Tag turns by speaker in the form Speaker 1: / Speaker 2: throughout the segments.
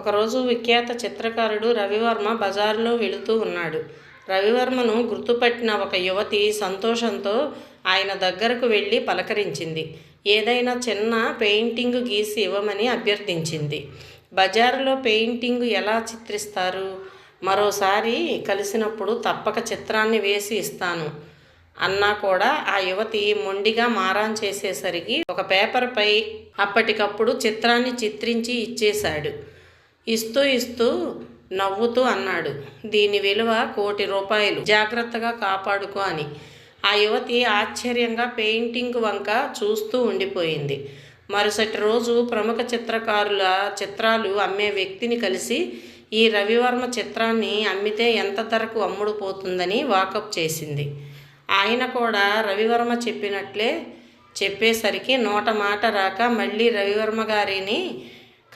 Speaker 1: ఒకరోజు విఖ్యాత చిత్రకారుడు రవివర్మ బజారులో వెళుతూ ఉన్నాడు. రవివర్మను గుర్తుపట్టిన ఒక యువతి సంతోషంతో ఆయన దగ్గరకు వెళ్ళి పలకరించింది. ఏదైనా చిన్న పెయింటింగ్ గీసి ఇవ్వమని అభ్యర్థించింది. బజారులో పెయింటింగ్ ఎలా చిత్రిస్తారు? మరోసారి కలిసినప్పుడు తప్పక చిత్రాన్ని వేసి ఇస్తాను. అన్నా కూడా ఆ యువతి మొండిగా మారాన్ చేసేసరికి ఒక పేపర్పై అప్పటికప్పుడు చిత్రాన్ని చిత్రించి ఇచ్చేశాడు. ఇస్తూ ఇస్తూ నవ్వుతూ అన్నాడు. దీని విలువ కోటి రూపాయలు. జాగ్రత్తగా కాపాడుకో అని. ఆ యువతి ఆశ్చర్యంగా పెయింటింగ్ వంక చూస్తూ ఉండిపోయింది. మరుసటి రోజు ప్రముఖ చిత్రకారుల చిత్రాలు అమ్మే వ్యక్తిని కలిసి ఈ రవివర్మ చిత్రాన్ని అమ్మితే ఎంత ధరకు అమ్ముడుపోతుందని వాకప్ చేసింది. ఆయన కూడా రవివర్మ చెప్పినట్లే చెప్పేసరికి నోట మాట రాక మళ్ళీ రవివర్మ గారిని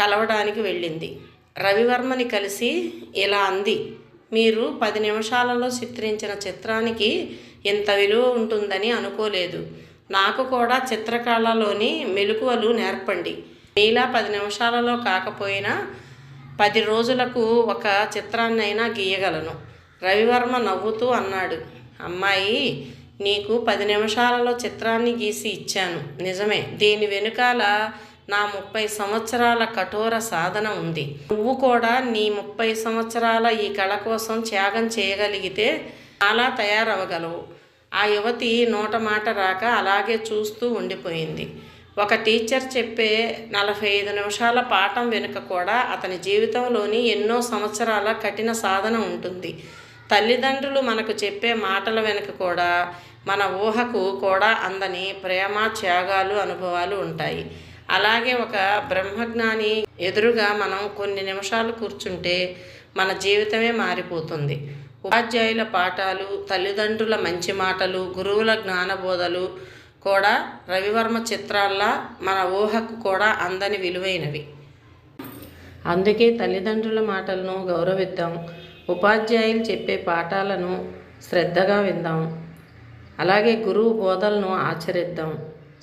Speaker 1: కలవడానికి వెళ్ళింది. రవివర్మని కలిసి ఇలా అంది మీరు పది నిమిషాలలో చిత్రించిన చిత్రానికి ఇంత విలువ ఉంటుందని అనుకోలేదు. నాకు కూడా చిత్రకళలోని మెలకువలు నేర్పండి. మీలా పది నిమిషాలలో కాకపోయినా పది రోజులకు ఒక చిత్రాన్నైనా గీయగలను రవివర్మ నవ్వుతూ అన్నాడు అమ్మాయి నీకు పది నిమిషాలలో చిత్రాన్ని గీసి ఇచ్చాను. నిజమే దీని వెనుకాల నా ముప్పై సంవత్సరాల కఠోర సాధన ఉంది. నువ్వు కూడా నీ ముప్పై సంవత్సరాల ఈ కళ కోసం త్యాగం చేయగలిగితే చాలా తయారవ్వగలవు ఆ యువతి నోట మాట రాక అలాగే చూస్తూ ఉండిపోయింది. ఒక టీచర్ చెప్పే నలభై ఐదు నిమిషాల పాఠం వెనుక కూడా అతని జీవితంలోని ఎన్నో సంవత్సరాల కఠిన సాధన ఉంటుంది. తల్లిదండ్రులు మనకు చెప్పే మాటల వెనుక కూడా మన ఊహకు కూడా అందని ప్రేమ త్యాగాలు అనుభవాలు ఉంటాయి. అలాగే ఒక బ్రహ్మజ్ఞాని ఎదురుగా మనం కొన్ని నిమిషాలు కూర్చుంటే మన జీవితమే మారిపోతుంది. ఉపాధ్యాయుల పాఠాలు తల్లిదండ్రుల మంచి మాటలు గురువుల జ్ఞానబోధలు కూడా రవివర్మ చిత్రాల్లా మన ఊహకు కూడా అందని విలువైనవి. అందుకే తల్లిదండ్రుల మాటలను గౌరవిద్దాం. ఉపాధ్యాయులు చెప్పే పాఠాలను శ్రద్ధగా విందాం. అలాగే గురువు బోధలను ఆచరిద్దాం.